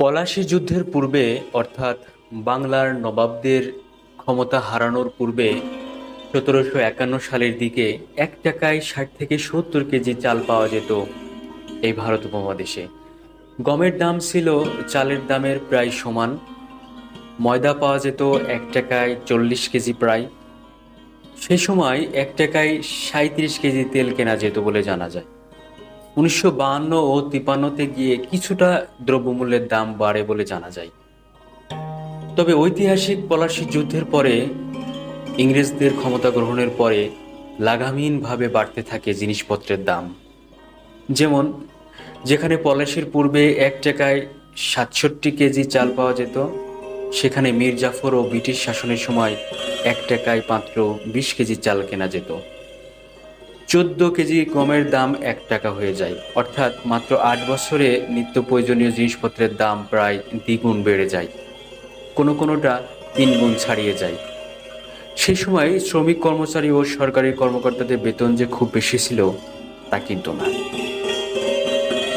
পলাশী যুদ্ধের পূর্বে, অর্থাৎ বাংলার নবাবদের ক্ষমতা হারানোর পূর্বে, সতেরোশো একান্ন সালের দিকে এক টাকায় ষাট থেকে সত্তর কেজি চাল পাওয়া যেত এই ভারত উপমহাদেশে। গমের দাম ছিল, চালের দামের প্রায় সমান। ময়দা পাওয়া যেত এক টাকায় চল্লিশ কেজি প্রায়। সে সময় এক টাকায় সাঁত্রিশ কেজি তেল কেনা যেত বলে জানা যায়। উনিশশো ও তিপান্নতে গিয়ে কিছুটা দ্রব্যমূল্যের দাম বাড়ে বলে জানা যায়। তবে ঐতিহাসিক পলাশী যুদ্ধের পরে ইংরেজদের ক্ষমতা গ্রহণের পরে লাগামহীনভাবে বাড়তে থাকে জিনিসপত্রের দাম। যেমন, যেখানে পলাশির পূর্বে এক টাকায় সাতষট্টি কেজি চাল পাওয়া যেত, সেখানে মীর জাফর ও ব্রিটিশ শাসনের সময় এক টাকায় মাত্র বিশ কেজি চাল কেনা যেত। চোদ্দ কেজি গমের দাম এক টাকা হয়ে যায়। অর্থাৎ মাত্র আট বছরে নিত্য প্রয়োজনীয় জিনিসপত্রের দাম প্রায় দ্বিগুণ বেড়ে যায়। কোনো কোনোটা তিন গুণ ছাড়িয়ে যায়। সেই সময় শ্রমিক কর্মচারী ও সরকারি কর্মকর্তাদের বেতন যে খুব বেশি ছিল তা কিন্তু না।